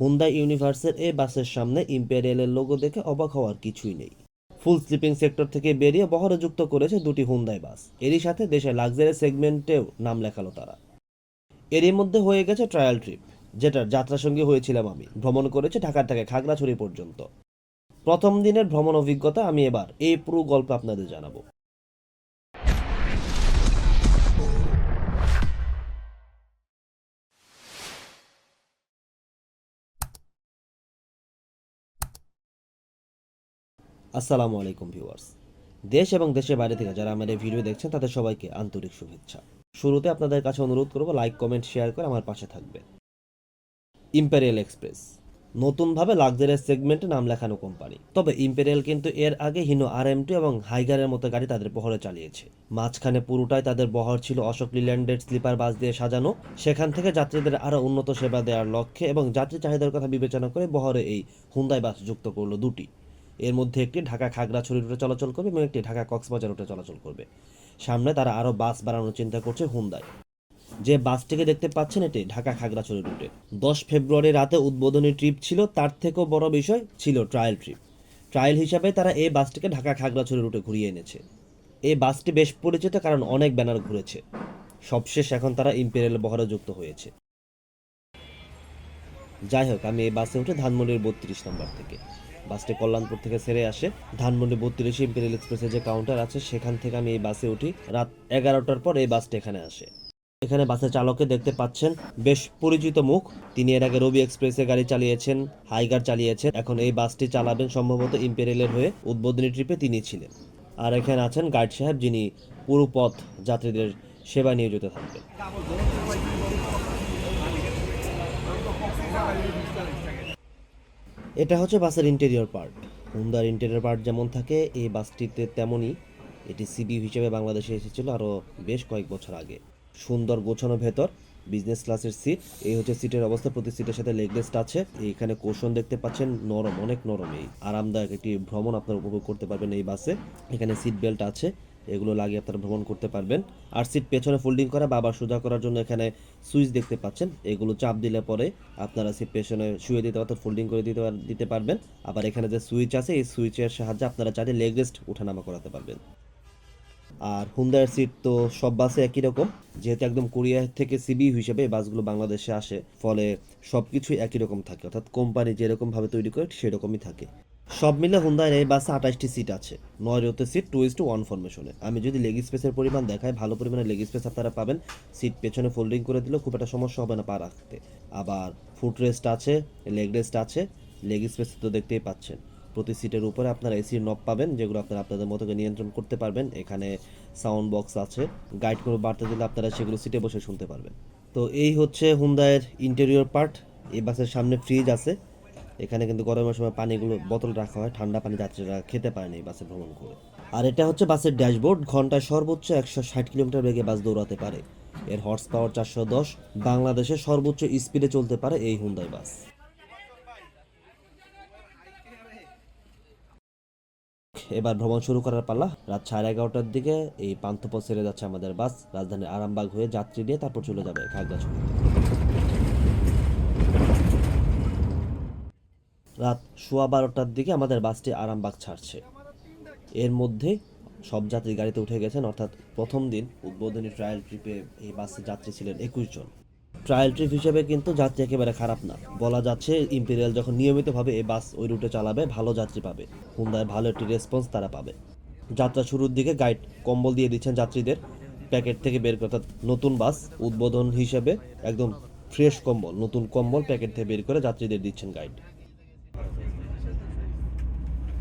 Honda ইউনিভার্সের এই বাসের সামনে ইম্পেরিয়ালের লোগো দেখে অবাক হওয়ার কিছুই নেই। ফুল স্লিপিং সেক্টর থেকে বেরিয়ে বহরে যুক্ত করেছে দুটি হুন্দাই বাস। এরই সাথে দেশের লাক্সারি সেগমেন্টেও নাম লেখালো তারা। এরই মধ্যে হয়ে গেছে ট্রায়াল ট্রিপ যেটার যাত্রার সঙ্গে হয়েছিলাম আমি। ভ্রমণ করেছে ঢাকা থেকে খাগড়াছড়ি পর্যন্ত। প্রথম দিনের ভ্রমণ অভিজ্ঞতা আমি এবার এই পুরো গল্প আপনাদের জানাব। আসসালামু আলাইকুম ভিউয়ার্স। দেশ এবং দেশের বাইরে থেকে যারা আমার এই ভিডিও দেখছেন, তাদের সবাইকে আন্তরিক শুভেচ্ছা। শুরুতে আপনাদের কাছে অনুরোধ করব লাইক কমেন্ট শেয়ার করে আমার পাশে থাকবে ইম্পেরিয়াল এক্সপ্রেস নতুনভাবে লাক্সারিয়াস সেগমেন্টে নাম লেখানো কোম্পানি তবে ইম্পেরিয়াল কিন্তু এর আগে হিনো আর এম টু এবং হাইগারের মতো গাড়ি তাদের বহরে চালিয়েছে। মাঝখানে পুরোটাই তাদের বহর ছিল অশোক লিল্যান্ডের স্লিপার বাস দিয়ে সাজানো। সেখান থেকে যাত্রীদের আরও উন্নত সেবা দেওয়ার লক্ষ্যে এবং যাত্রী চাহিদার কথা বিবেচনা করে বহরে এই হুন্দাই বাস যুক্ত করল দুটি। এর মধ্যে একটি ঢাকা খাগড়াছড়ি রুটে চলাচল করবে এবং একটি ঢাকা কক্সবাজার রুটে চলাচল করবে। সামনে তারা আরও বাস বাড়ানোর চিন্তা করছে হুন্দাই। যে বাসটিকে দেখতে পাচ্ছেন এটি ঢাকা খাগড়াছড়ি রুটে দশ ফেব্রুয়ারি রাতে উদ্বোধনী ট্রিপ ছিল, তার থেকেও বড় বিষয় ছিল ট্রায়াল ট্রিপ। ট্রায়াল হিসাবে তারা এই বাসটিকে ঢাকা খাগড়াছড়ি রুটে ঘুরিয়ে এনেছে। এই বাসটি বেশ পরিচিত কারণ অনেক ব্যানার ঘুরেছে। সবশেষ এখন তারা ইম্পেরিয়াল বহরে যুক্ত হয়েছে। যাই হোক, আমি এই বাসে উঠে ধানমন্ডির বত্রিশ নম্বর থেকে। বাসটি কল্যাণপুর থেকে ছেড়ে আসে। ধানমন্ডি বত্রিশ ইম্পেরিয়াল এক্সপ্রেসের যে কাউন্টার আছে, সেখান থেকে আমি এই বাসে উঠি। রাত এগারোটার পর এই বাসটি এখানে আসে। এখানে বাসের চালককে দেখতে পাচ্ছেন বেশ পরিচিত মুখ। তিনি এর আগে রবি এক্সপ্রেসে গাড়ি চালিয়েছেন, হাইগার চালিয়েছেন। এখন এই বাসটি চালাবেন সম্ভবত ইম্পেরিয়ালের হয়ে উদ্বোধনী ট্রিপে তিনি ছিলেন। আর এখানে আছেন গাইড সাহেব, যিনি পুরো পথ যাত্রীদের সেবা নিয়োজিত থাকবেন। এটা হচ্ছে বাসের ইন্টেরিয়র পার্ট হুন্দার ইন্টেরিয়র পার্ট যেমন থাকে, এই বাসটিতে তেমনই এটি সিবি হিসেবে বাংলাদেশে এসেছিল আরও বেশ কয়েক বছর আগে। সুন্দর গোছানো ভেতর বিজনেস ক্লাসের সিট এই হচ্ছে সিটের অবস্থা, প্রতি সিটের সাথে লেগ রেস্ট আছে। এখানে কোশন দেখতে পাচ্ছেন, নরম, অনেক নরম এই। আরামদায়ক একটি ভ্রমণ আপনারা উপভোগ করতে পারবেন এই বাসে। এখানে সিট বেল্ট আছে। এগুলো লাগিয়ে আপনারা ভ্রমণ করতে পারবেন। আর সিট পেছনে ফোল্ডিং করা বা আবার সোজা করার জন্য এখানে সুইচ দেখতে পাচ্ছেন। এগুলো চাপ দিলে পরে আপনারা সিট পেছনে শুয়ে দিতে অর্থাৎ ফোল্ডিং করে দিতে দিতে পারবেন। আবার এখানে যে সুইচ আছে, এই সুইচের সাহায্যে আপনারা চাইলে লেগ রেস্ট ওঠানামা করাতে পারবেন। আর হুন্দার সিট তো সব বাসে একই রকম। যেহেতু একদম কোরিয়া থেকে সিবি হিসেবে বাসগুলো বাংলাদেশে আসে, ফলে সব কিছুই একই রকম থাকে। অর্থাৎ কোম্পানি যেরকম ভাবে তৈরি করে সেরকমই থাকে। সব মিলে হুন্দার এই বাসে আঠাশটি সিট আছে। নয় রোতে seat two is to one ফরমেশনে আমি যদি লেগ স্পেসের পরিমাণ দেখাই, ভালো পরিমাণে লেগ স্পেস আপনারা পাবেন। সিট পেছনে ফোল্ডিং করে দিলেও খুব একটা সমস্যা হবে না পা রাখতে। আবার ফুট রেস্ট আছে লেগ রেস্ট আছে লেগ স্পেস তো দেখতেই পাচ্ছেন। প্রতি সিটের উপরে আপনারা এসির নব পাবেন, যেগুলো আপনারা আপনাদের মতো করে নিয়ন্ত্রণ করতে পারবেন। এখানে সাউন্ড বক্স আছে। গাইড করে বাড়তে দিলে আপনারা সেগুলো সিটে বসে শুনতে পারবেন। তো এই হচ্ছে হুন্দায়ের ইন্টেরিয়র পার্ট এই বাসের সামনে ফ্রিজ আছে। এখানে কিন্তু গরমের সময় পানিগুলো বোতল রাখা হয়, ঠান্ডা পানি যাত্রীরা খেতে পারেন বাসে ভ্রমণ করে। আর এটা হচ্ছে বাসের ড্যাশবোর্ড, ঘন্টায় সর্বোচ্চ একশো ষাট কিলোমিটার বেগে বাস দৌড়াতে পারে। এর হর্স পাওয়ার চারশো দশ বাংলাদেশে সর্বোচ্চ স্পিডে চলতে পারে এই হুন্দাই বাস। এবার ভ্রমণ শুরু করার পালা। রাত সাড়ে এগারোটার দিকে এই পান্থপথ ছেড়ে যাচ্ছে আমাদের বাস। রাজধানীর আরামবাগ হয়ে যাত্রী নিয়ে তারপর চলে যাবে খাগড়াছড়িতে রাত সোয়া বারোটার দিকে আমাদের বাসটি আরামবাগ ছাড়ছে। এর মধ্যে সব যাত্রী গাড়িতে উঠে গেছেন, অর্থাৎ প্রথম দিন উদ্বোধনী ট্রায়াল ট্রিপে এই বাসে যাত্রী ছিলেন একুশ জন। ট্রায়াল ট্রিপ হিসেবে কিন্তু যাত্রী একেবারে খারাপ না। বলা যাচ্ছে ইম্পেরিয়াল যখন নিয়মিতভাবে এই বাস ওই রুটে চালাবে, ভালো যাত্রী পাবে। হুন্দায় ভালো একটি রেসপন্স তারা পাবে। যাত্রা শুরুর দিকে গাইড কম্বল দিয়ে দিচ্ছেন যাত্রীদের। প্যাকেট থেকে বের করে, অর্থাৎ নতুন বাস উদ্বোধন হিসেবে একদম ফ্রেশ কম্বল, নতুন কম্বল প্যাকেট থেকে বের করে যাত্রীদের দিচ্ছেন গাইড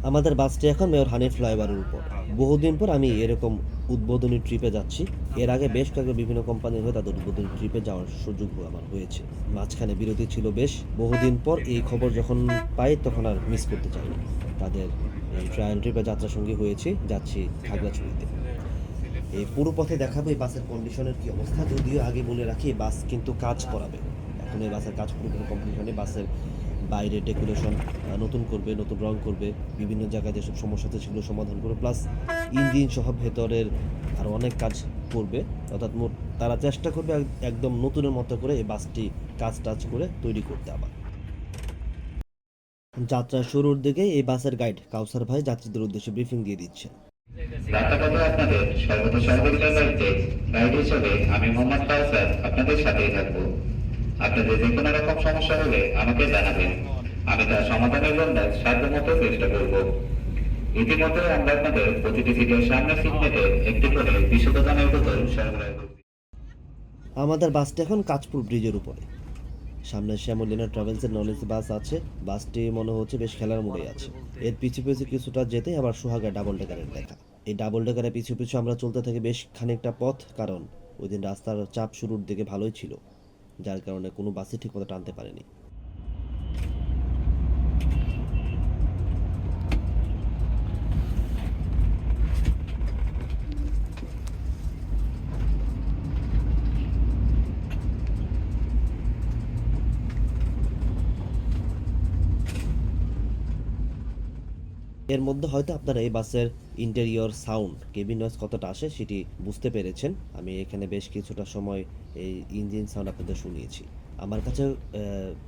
আমাদের বাসটি এখন মেয়র হানিফ ফ্লাইওভারের উপর। বহুদিন পর আমি এরকম উদ্বোধনী ট্রিপে যাচ্ছি। এর আগে বেশ কয়েকটা বিভিন্ন কোম্পানির হয়ে তাদের উদ্বোধনী ট্রিপে যাওয়ার সুযোগ আমার হয়েছে। মাঝখানে বিরতি ছিল বেশ। বহুদিন পর এই খবর যখন পাই, তখন আর মিস করতে চাইনি। তাদের এই ট্রায়াল ট্রিপে যাত্রা সঙ্গী হয়েছি, যাচ্ছি খাগড়াছড়িতে। এই পুরো পথে দেখাবো এই বাসের কন্ডিশনের কি অবস্থা। যদিও আগে বলে রাখি, বাস কিন্তু কাজ করাবে। এখন এই বাসের কাজ পুরোপুরি কমপ্লিট হয়নি। বাসের বাইরে ডেকোরেশন নতুন করবে, নতুন রং করবে, বিভিন্ন জায়গায় যেসব সমস্যা আছে সেগুলো সমাধান করবে প্লাস ইঞ্জিন সহ ভেতরের আরও অনেক কাজ করবে, অর্থাৎ মোট তারা চেষ্টা করবে একদম নতুনের মতো করে এই বাসটি কাজ টাজ করে তৈরি করতে আবার। যাত্রার শুরুর দিকে এই বাসের গাইড কাউসার ভাই যাত্রীদের উদ্দেশ্যে ব্রিফিং দিয়ে দিচ্ছে আপনাদের সর্বদা সহযোগিতার দায়িত্বে গাইড আমি মোহাম্মদ কাউসার আপনাদের সাথেই থাকব। আপনাদের যে কোনো রকম সমস্যা হলে আমাকে জানাবেন। আমি তার সমাধানের জন্য সাধ্যমতো চেষ্টা করব। ইতিমধ্যে আমরা আপনাদের প্রতিটি সিটের সামনে সিগনেটে একটি করে বিশুদ্ধতানের বোতল সরবরাহ করছি। আমাদের বাসটি এখন কাঁচপুর ব্রিজের উপরে। সামনে শ্যামলিনা ট্রাভেলসের নলেজ বাস আছে। বাসটি মনে হচ্ছে বেশ খেলার মোড়ে আছে। এর পিছু পিছু কিছুটা যেতে আবার সোহাগা ডাবল ডেকারের দেখা। এই ডাবল ডেকারের পিছু পিছু আমরা চলতে থাকি বেশ খানিকটা পথ, কারণ ওই দিন রাস্তার চাপ শুরুর দিকে ভালোই ছিল। যার কারণে কোনো বাসই ঠিকমতো টানতে পারেনি। এর মধ্যে হয়তো আপনারা এই বাসের ইন্টেরিয়র সাউন্ড কেবিন নয়েজ কতটা আসে সেটি বুঝতে পেরেছেন। আমি এখানে বেশ কিছুটা সময় এই ইঞ্জিন সাউন্ড আপনাদের শুনিয়েছি। আমার কাছে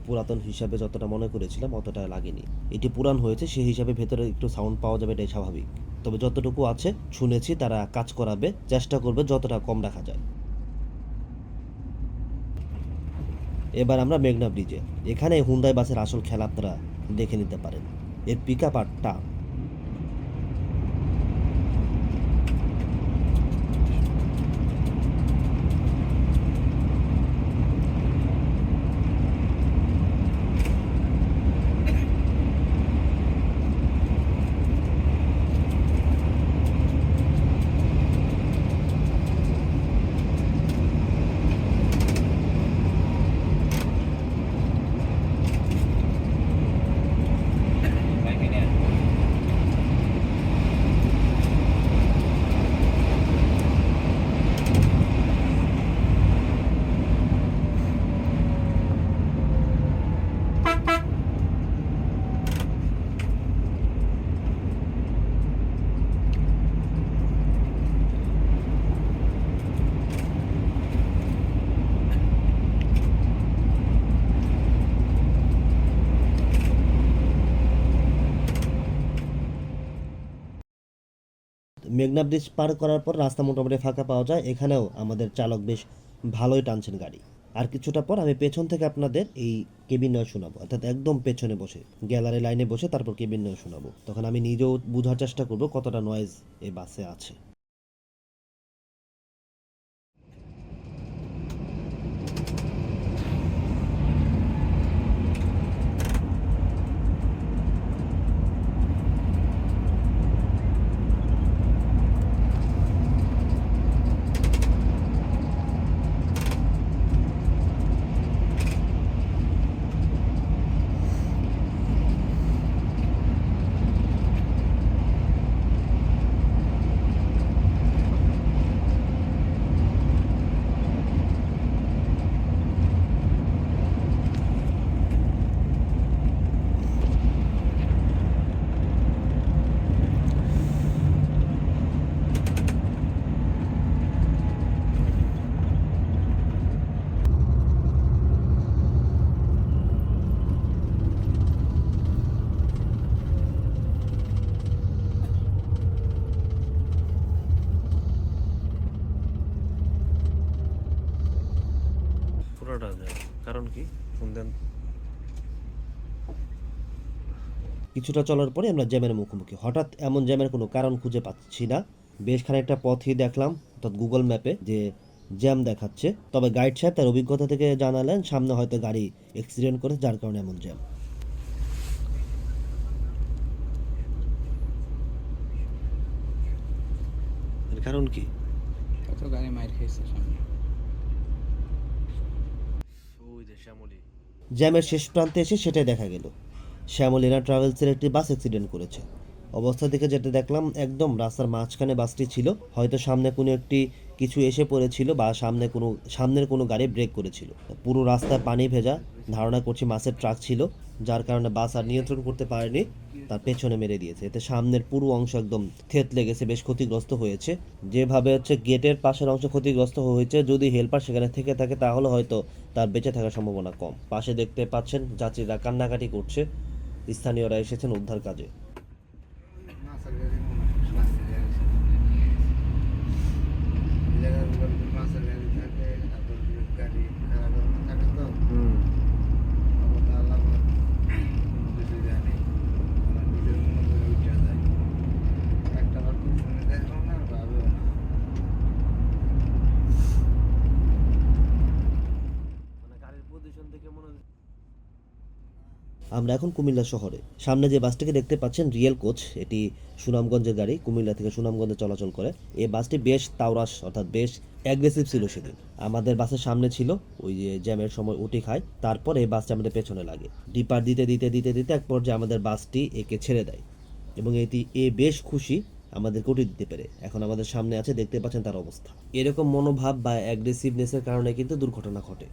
পুরাতন হিসাবে যতটা মনে করেছিলাম অতটা লাগেনি। এটি পুরান হয়েছে, সেই হিসাবে ভেতরে একটু সাউন্ড পাওয়া যাবে এটাই স্বাভাবিক। তবে যতটুকু আছে, শুনেছি তারা কাজ করাবে, চেষ্টা করবে যতটা কম রাখা যায়। এবার আমরা মেঘনা ব্রিজে। এখানে হুন্দাই বাসের আসল খেলা আপনারা দেখে নিতে পারেন। এর পিক আপ আর টান মেঘনা ব্রিজ পার করার পর রাস্তা মোটামুটি ফাঁকা পাওয়া যায়। এখানেও আমাদের চালক বেশ ভালোই টানছেন গাড়ি। আর কিছুটা পর আমি পেছন থেকে আপনাদের এই কেবিন নয় শোনাবো। অর্থাৎ একদম পেছনে বসে, গ্যালারি লাইনে বসে তারপর কেবিন নয় শোনাবো। তখন আমি নিজেও বোঝার চেষ্টা করব কতটা নয়েজ এই বাসে আছে পুরোটা যায় কারণ কি? শুনতেন কিছুটা চলার পরে আমরা জ্যামের মুখোমুখি। হঠাৎ এমন জ্যামের কোনো কারণ খুঁজে পাচ্ছি না। বেশ খানিকটা পথই দেখলাম, অর্থাৎ গুগল ম্যাপে যে জ্যাম দেখাচ্ছে। তবে গাইড সাহেব তার অভিজ্ঞতা থেকে জানালেন, সামনে হয়তো গাড়ি অ্যাক্সিডেন্ট করে যার কারণে এমন জ্যাম। কারণ কি? গাড়ি মাইর সামনে। জ্যামের শেষ প্রান্তে এসে সেটাই দেখা গেল। শ্যামলীনা ট্রাভেলসের একটি বাস অ্যাক্সিডেন্ট করেছে। অবস্থা থেকে যেটা দেখলাম, একদম রাস্তার মাঝখানে বাসটি ছিল। হয়তো সামনে কোনো একটি কিছু এসে পড়েছিল বা সামনে কোনো, সামনের কোনো গাড়ি ব্রেক করেছিল। পুরো রাস্তায় পানি ভেজা ধারণা করছি মাছের ট্রাক ছিল, যার কারণে বাস আর নিয়ন্ত্রণ করতে পারেনি। তার পেছনে মেরে দিয়েছে। এতে সামনের পুরো অংশ একদম থেতলে গেছে বেশ ক্ষতিগ্রস্ত হয়েছে। যেভাবে হচ্ছে গেটের পাশের অংশ ক্ষতিগ্রস্ত হয়েছে, যদি হেল্পার সেখানে থেকে থাকে, তাহলে হয়তো তার বেঁচে থাকার সম্ভাবনা কম। পাশে দেখতে পাচ্ছেন যাত্রীরা কান্নাকাটি করছে। স্থানীয়রা এসেছেন উদ্ধার কাজে মাছের গাড়ি মনে হয় মাছের গাড়ি জায়গাগুলো মাছের গাড়ি থাকে তারপর গাড়ি খারাপ থাকে তো আবার তাহলে আবার কিছু জানি আমার নিজের মনে করে উঠে যায় একটা বার তো শুনে দেখলাম না আর ভাবেও না আমরা এখন কুমিল্লা শহরে। সামনে যে বাসটিকে দেখতে পাচ্ছেন রিয়েল কোচ, এটি সুনামগঞ্জের গাড়ি, কুমিল্লা থেকে সুনামগঞ্জে চলাচল করে। এই বাসটি বেশ তাওরাস, অর্থাৎ বেশ অ্যাগ্রেসিভ ছিল সেদিন। আমাদের বাসের সামনে ছিল, ওই যে জ্যামের সময় উঠি খায়, তারপর এই বাসটি আমাদের পেছনে লাগে। ডিপার দিতে দিতে দিতে দিতে এক পর্যায়ে আমাদের বাসটি একে ছেড়ে দেয় এবং এটি এ বেশ খুশি আমাদেরকে উঠে দিতে পেরে। এখন আমাদের সামনে আছে, দেখতে পাচ্ছেন তার অবস্থা। এরকম মনোভাব বা অ্যাগ্রেসিভনেসের কারণে কিন্তু দুর্ঘটনা ঘটে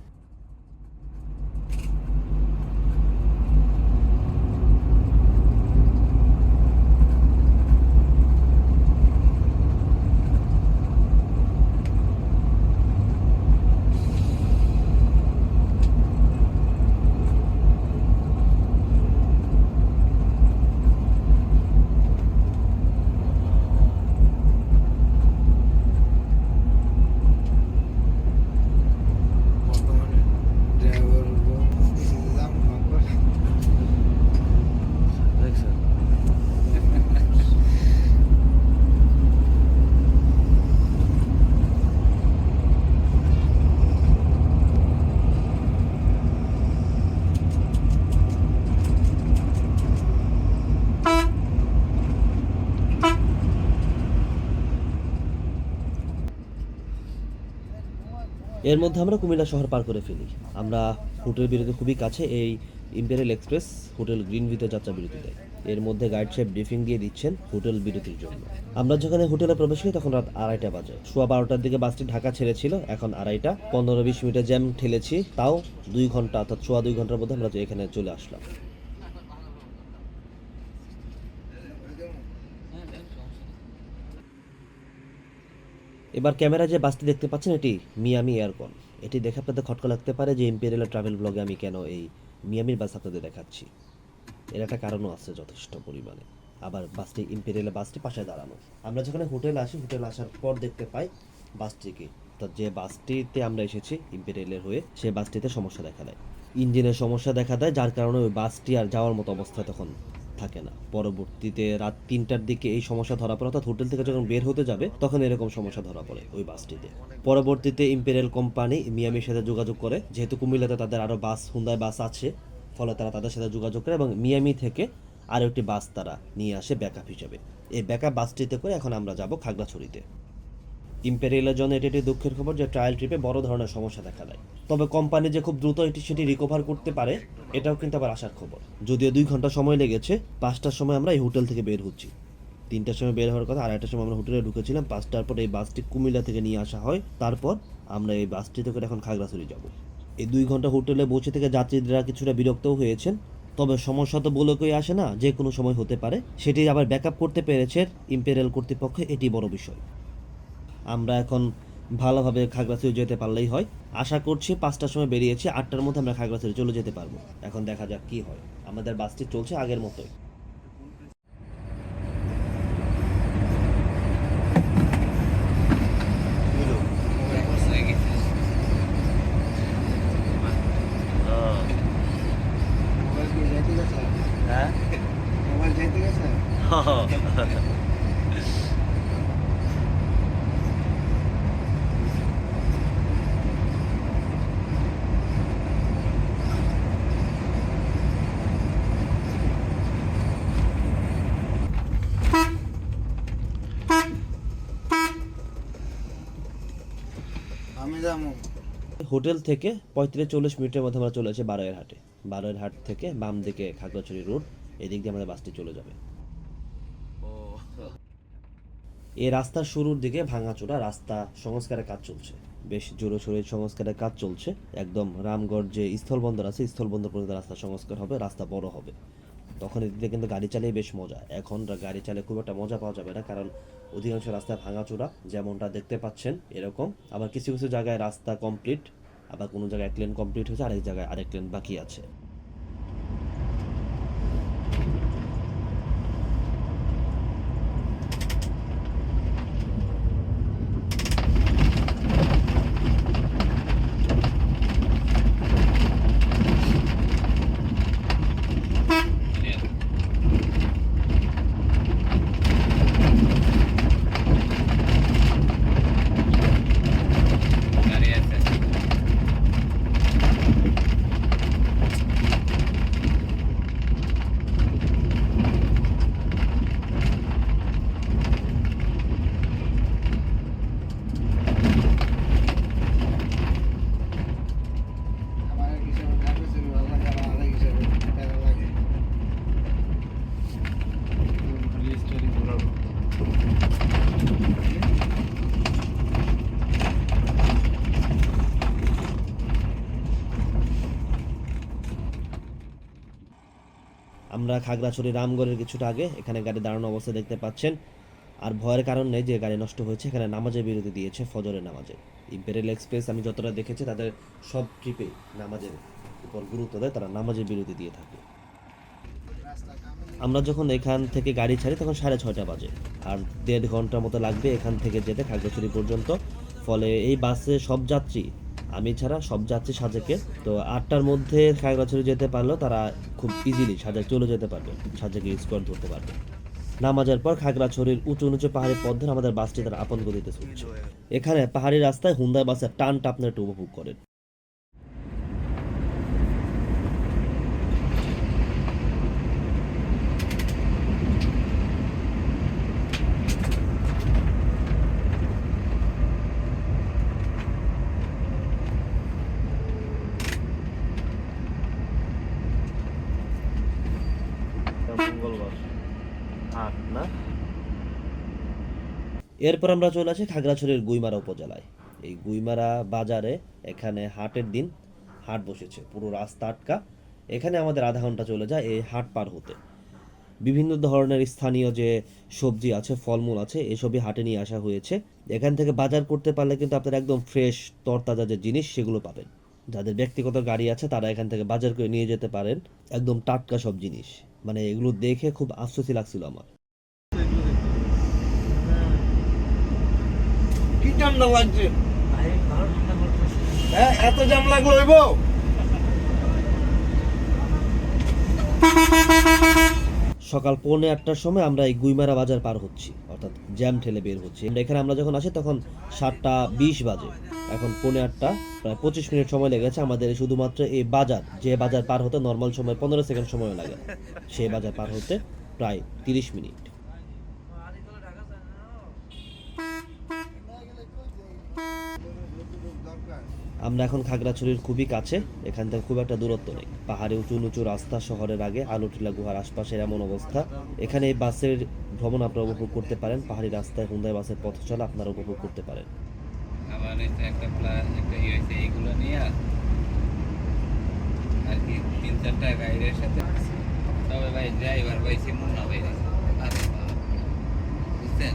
বর্তমানে ড্রাইভার দাম কম করে এর মধ্যে আমরা কুমিল্লা শহর পার করে ফেলি। আমরা হোটেল বিরতি খুবই কাছে, এই ইম্পেরিয়াল এক্সপ্রেস হোটেল গ্রিন ভিতে যাত্রা বিরতি দেয়। এর মধ্যে গাইড সাহেব ব্রিফিং দিয়ে দিচ্ছেন হোটেল বিরতির জন্য। আমরা যখন হোটেলে প্রবেশ করি তখন রাত আড়াইটা বাজে। সোয়া বারোটার দিকে বাসটি ঢাকা ছেড়েছিল, এখন আড়াইটা। পনেরো বিশ মিনিটের জ্যাম ঠেলেছি, তাও দুই ঘণ্টা, অর্থাৎ সোয়া দুই ঘণ্টার মধ্যে আমরা এখানে চলে আসলাম। এবার ক্যামেরা যে বাসটি দেখতে পাচ্ছেন, এটি মিয়ামি এয়ারকন। এটি দেখে আপনাদের খটকা লাগতে পারে যে ইম্পেরিয়াল ট্রাভেল ব্লগে আমি কেন এই মিয়ামির বাস আপনাদের দেখাচ্ছি। এর একটা কারণও আছে যথেষ্ট পরিমাণে। আবার বাসটি ইম্পেরিয়াল বাসটি পাশে দাঁড়ানো। আমরা যখন হোটেল আসি, হোটেল আসার পর দেখতে পাই বাসটিকে। তো যে বাসটিতে আমরা এসেছি ইম্পেরিয়ালের হয়ে, সে বাসটিতে সমস্যা দেখা দেয়। ইঞ্জিনের সমস্যা দেখা দেয়, যার কারণে ওই বাসটি আর যাওয়ার মতো অবস্থা তখন থাকে না। পরবর্তীতে রাত তিনটার দিকে এই সমস্যা ধরা পড়ে, অর্থাৎ হোটেল থেকে যখন বের হতে যাবে, তখন এরকম সমস্যা ধরা পড়ে ওই বাসটিতে। পরবর্তীতে ইম্পেরিয়াল কোম্পানি মিয়ামির সাথে যোগাযোগ করে, যেহেতু কুমিল্লাতে তাদের আরও বাস হুন্দায় বাস আছে, ফলে তারা তাদের সাথে যোগাযোগ করে এবং মিয়ামি থেকে আরও একটি বাস তারা নিয়ে আসে ব্যাকআপ হিসেবে। এই ব্যাকআপ বাসটিতে করে এখন আমরা যাব খাগড়াছড়িতে। ইম্পেরিয়ালের জন্য এটি একটি দুঃখের খবর যে ট্রায়াল ট্রিপে বড় ধরনের সমস্যা দেখা দেয়। তবে কোম্পানি যে খুব দ্রুত এটি সেটি রিকভার করতে পারে, এটাও কিন্তু আবার আসার খবর। যদিও দুই ঘণ্টা সময় লেগেছে, পাঁচটার সময় আমরা এই হোটেল থেকে বের হচ্ছি। তিনটার সময় বের হওয়ার কথা আড়াইটার সময় আমরা হোটেলে ঢুকেছিলাম, পাঁচটার পর এই বাসটি কুমিল্লা থেকে নিয়ে আসা হয়। তারপর আমরা এই বাসটিতে করে এখন খাগড়াছড়ি যাব। এই দুই ঘণ্টা হোটেলে বসে থেকে যাত্রীরা কিছুটা বিরক্তও হয়েছেন। তবে সমস্যা তো বলে কই আসে না, যে কোনো সময় হতে পারে। সেটি আবার ব্যাকআপ করতে পেরেছে ইম্পেরিয়াল কর্তৃপক্ষ, এটি বড় বিষয়। আমরা এখন ভালোভাবে খাগড়াছড়ি যেতে পারলেই হয়। আশা করছি পাঁচটার সময় বেরিয়েছি, আটটার মধ্যে আমরা খাগড়াছড়ি চলে যেতে পারব। এখন দেখা যাক কি হয়। আমাদের বাসটি চলছে আগের মতোই মোবাইল কি যাইতে গেছে হ্যাঁ মোবাইল যাইতে গেছে আমি যাব হোটেল থেকে পঁয়ত্রিশ চল্লিশ মিনিটের মধ্যে আমরা চলে আসি বারোয়ের হাটে। বারোয়ের হাট থেকে বাম দিকে খাগড়াছড়ি রোড এদিক দিয়ে আমাদের বাসটি চলে যাবে। এই রাস্তার শুরুর দিকে ভাঙাচোরা রাস্তা সংস্কারের কাজ চলছে। বেশ জোরে সোরে সংস্কারের কাজ চলছে। একদম রামগড় যে স্থলবন্দর আছে স্থলবন্দর পর্যন্ত রাস্তা সংস্কার হবে রাস্তা বড় হবে। তখন এদিকে কিন্তু গাড়ি চালিয়ে বেশ মজা। এখন গাড়ি চালিয়ে খুব একটা মজা পাওয়া যাবে না কারণ অধিকাংশ রাস্তা ভাঙাচোরা যেমনটা দেখতে পাচ্ছেন এরকম। আবার কিছু কিছু জায়গায় রাস্তা কমপ্লিট আবার কোনো জায়গায় এক লেন কমপ্লিট হয়েছে আরেক জায়গায় আরেক লেন বাকি আছে। আমরা খাগড়াছড়ি, রামগড়ের কিছুটা আগে এখানে গাড়ি দাঁড়ানো অবস্থা দেখতে পাচ্ছেন। আর ভয়ের কারণ যে গাড়ি নষ্ট হয়েছে, এখানে নামাজের বিরতি দিয়েছে, ফজরের নামাজে। ইম্পেরিয়াল এক্সপ্রেস আমি যতটা দেখেছি, তাদের সব ট্রিপে নামাজের উপর গুরুত্ব দেয়, তারা নামাজের বিরতি দিয়ে থাকে। আমরা যখন এখান থেকে গাড়ি ছাড়ি, তখন সাড়ে ছয়টা বাজে। আর দেড় ঘণ্টার মতো লাগবে এখান থেকে যেতে খাগড়াছড়ি পর্যন্ত। ফলে এই বাসে সব যাত্রী আমি ছাড়া সব যাচ্ছে সাজেকে তো আটটার মধ্যে খাগড়াছড়ি যেতে পারলেও তারা খুব ইজিলি সাজেক চলে যেতে পারবে, সাজেকে স্কোয়ার ধরতে পারবে। নামাজের পর খাগড়াছড়ির উঁচু নিচু পাহাড়ি পথ ধরে আমাদের বাসটি তারা আপন গতিতে ছুটছে এখানে পাহাড়ি রাস্তায় হুন্দার বাসের টানটা আপনি একটু উপভোগ করেন। এরপর আমরা চলে আসি খাগড়াছড়ির গুইমারা উপজেলায়। এই গুইমারা বাজারে এখানে হাটের দিন হাট বসেছে, পুরো রাস্তা আটকা। এখানে আমাদের আধা ঘণ্টা চলে যায় এই হাট পার হতে। বিভিন্ন ধরনের স্থানীয় যে সবজি আছে, ফলমূল আছে, এসবই হাটে নিয়ে আসা হয়েছে। এখান থেকে বাজার করতে পারলে কিন্তু আপনারা একদম ফ্রেশ তরতাজা যে জিনিস, সেগুলো পাবেন। যাদের ব্যক্তিগত গাড়ি আছে, তারা এখান থেকে বাজার করে নিয়ে যেতে পারেন। একদম টাটকা সব জিনিস। মানে এগুলো দেখে খুব আশ্চর্য লাগছিল আমার। কি লাগছে? হ্যাঁ এত জাম লাগল হইব? সকাল পৌনে আটটার সময় আমরা এই গুইমারা বাজার পার হচ্ছি অর্থাৎ জ্যাম ঠেলে বের হচ্ছি। আমরা এখানে আমরা যখন আসি তখন সাতটা বিশ বাজে। এখন পৌনে আটটা প্রায় পঁচিশ মিনিট সময় লেগেছে আমাদের শুধুমাত্র এই বাজার। যে বাজার পার হতে নর্মাল সময় পনেরো সেকেন্ড সময় লাগে। সেই বাজার পার হতে প্রায় তিরিশ মিনিট। আমরা এখন খাগড়াছড়ির খুবই কাছে, এখান থেকে খুব একটা দূরত্ব নেই। পাহাড়ে উঁচু নিচু রাস্তা, শহরের আগে আলুটিলা গুহার আশপাশের এমন অবস্থা। এখানে এই বাসের ভ্রমণ আপনারা উপভোগ করতে পারেন। পাহাড়ি রাস্তায় হুন্দায় বাসের পথ চলা আপনারা উপভোগ করতে পারেন। আর কি সাথে তবে ভাই ড্রাইভার ভাই সিমন না ভাই বুঝছেন?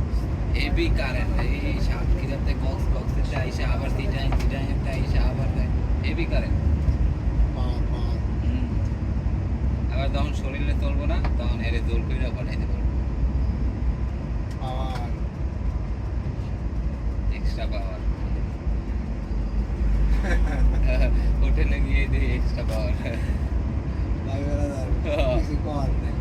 হেভি কারেন্ট এই সাতক্ষীরাতে কক্স কক্সেতে আইসা আবার সিটাই সিটাই একটা আইসা আবার হেভি কারেন্ট আবার তখন শরীরে চলবো না তখন এর জোর করে পাঠাইতে পারব পাওয়ার এক্সট্রা পাওয়ার হোটেলে গিয়ে দিই এক্সট্রা পাওয়ার ড্রাইভার কিছু কর নাই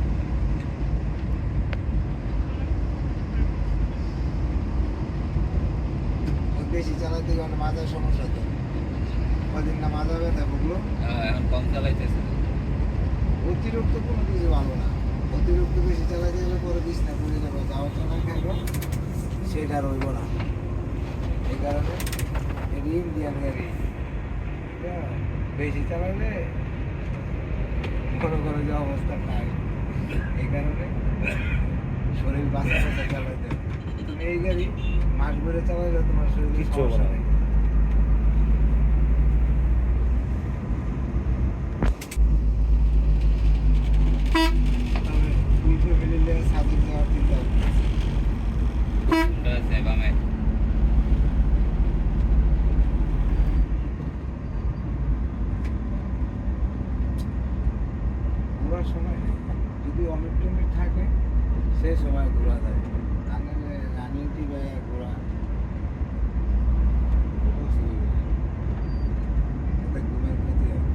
ওই বেশি চালাতে সমস্যা তো। কদিন না মাথা ব্যথা ভুগলো এখন কম চালাইতেছে। অতিরিক্ত কোনো কিছু ভালো না। অতিরিক্ত বেশি চালাতে গেলে পরে বিছনা পড়ে যাবে যাওয়া চলা খাইব সেটা রইব না। এই কারণে এটি ইন্ডিয়ান গাড়ি বেশি চালাইলে মনে করো যে অবস্থা নাই। এই কারণে শরীর বাঁচা বাঁচা চালাইতে। তুমি এই গাড়ি মাস ভরে চালাইলে তোমার শরীর সমস্যা না। নেই তবে ফুল ফ্যামিলি নিয়ে সাজেক যাওয়ার চিন্তা করতেছি। ওটা আছে বামে ঘোরার সময় নেই যদি অমিট টমিট থাকে সেই সময় ঘোরা যায় তা নাহলে রানিং টিভে ঘোরা কোনো অসুবিধা নেই। এতে ঘুমের ক্ষতি হবে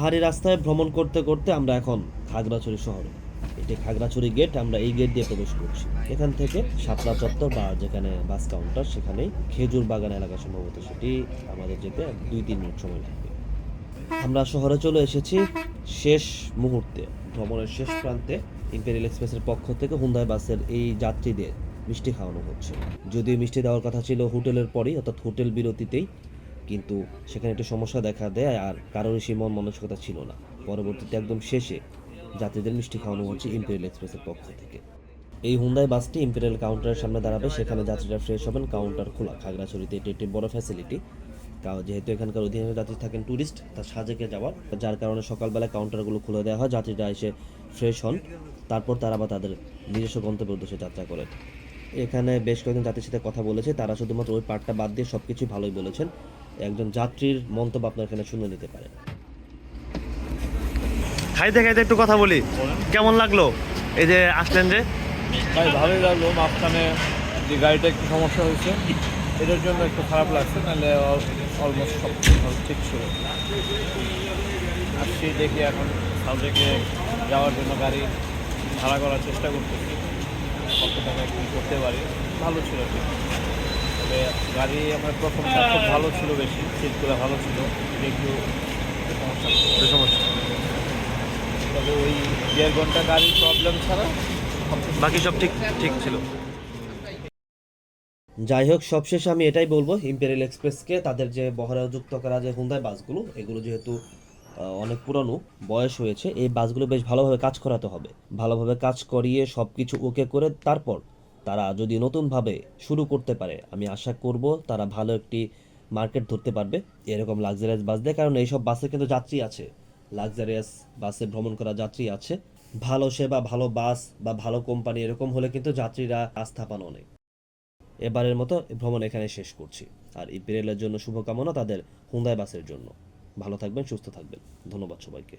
পাহাড়ি রাস্তায় ভ্রমণ করতে করতে আমরা এখন খাগড়াছড়ি শহরে। এটি খাগড়াছড়ি গেট আমরা এই গেট দিয়ে প্রবেশ করছি। এখান থেকে সাতলা চত্বর বা যেখানে বাস কাউন্টার সেখানেই খেজুর বাগান এলাকা সম্ভবত সেটি আমাদের যেতে দুই তিন মিনিট সময় লাগবে। আমরা শহরে চলে এসেছি শেষ মুহূর্তে, ভ্রমণের শেষ প্রান্তে। ইম্পেরিয়াল এক্সপ্রেসের পক্ষ থেকে হুন্দাই বাসের এই যাত্রীদের মিষ্টি খাওয়ানো হচ্ছে। যদিও মিষ্টি দেওয়ার কথা ছিল হোটেলের পরেই, অর্থাৎ হোটেল বিরতিতেই কিন্তু সেখানে একটু সমস্যা দেখা দেয় আর কারোরই সেই মন মানসিকতা ছিল না। পরবর্তীতে একদম শেষে যাত্রীদের মিষ্টি খাওয়ানো হচ্ছে ইম্পেরিয়াল এক্সপ্রেসের পক্ষ থেকে। এই হুন্দাই বাসটি ইম্পেরিয়াল কাউন্টারের সামনে দাঁড়াবে, সেখানে যাত্রীরা ফ্রেশ হবেন কাউন্টার খোলা। খাগড়াছড়িতে এটি একটি বড় ফ্যাসিলিটি যেহেতু এখানকার অধিকাংশ যাত্রী থাকেন ট্যুরিস্ট তার সাজেকে যাওয়ার। যার কারণে সকালবেলা কাউন্টারগুলো খুলে দেওয়া হয়, যাত্রীরা এসে ফ্রেশ হন। তারপর তারা আবার তাদের নিজস্ব গন্তব্যের উদ্দেশ্যে যাত্রা করেন। এখানে বেশ কয়েকজন যাত্রীর সাথে কথা বলেছে। তারা শুধুমাত্র ওই পার্টটা বাদ দিয়ে সব কিছুই ভালোই বলেছেন। একজন যাত্রীর মন্তব্য আপনার এখানে শুনে নিতে পারেন। খাইতে খাইতে একটু কথা বলি। কেমন লাগল এই যে আসলেন যে? ভাই ভালোই লাগল। মাঝখানে যে গাড়িটা একটু সমস্যা হয়েছে এটার জন্য একটু খারাপ লাগছে নাহলে অলমোস্ট সব ঠিক ছিল। আসছি দেখি এখন সাউথেকে যাওয়ার জন্য গাড়ি ভাড়া করার চেষ্টা করতেছি। কত টাকা কী করতে পারি? ভালো ছিল আর কি তবে গাড়ি আমার প্রথম খুব ভালো ছিল বেশি সিটগুলো ভালো ছিল। একটু সমস্যা ছিল। একটু সমস্যা। তবে ওই দেড় ঘণ্টা গাড়ির প্রবলেম ছাড়া বাকি সব ঠিক ঠিক ছিল। যাই হোক সবশেষে আমি এটাই বলব ইম্পেরিয়াল এক্সপ্রেসকে তাদের যে বহরে যুক্ত করা যে হুন্দাই বাসগুলো এগুলো যেহেতু অনেক পুরনো বয়স হয়েছে এই বাসগুলো বেশ ভালোভাবে কাজ করাতে হবে। ভালোভাবে কাজ করিয়ে সব কিছু ওকে করে তারপর তারা যদি নতুনভাবে শুরু করতে পারে, আমি আশা করব তারা ভালো একটি মার্কেট ধরতে পারবে। এরকম লাক্সারিয়াস বাস দেয়, কারণ এইসব বাসে কিন্তু যাত্রী আছে। লাক্সারিয়াস বাসে ভ্রমণ করা যাত্রী আছে। ভালো সেবা, ভালো বাস বা ভালো কোম্পানি এরকম হলে কিন্তু যাত্রীরা আস্থা পান অনেক। এবারের মতো ভ্রমণ এখানে শেষ করছি। আর ইপিরেলের জন্য শুভকামনা তাদের হুন্দায় বাসের জন্য। ভালো থাকবেন, সুস্থ থাকবেন। ধন্যবাদ সবাইকে।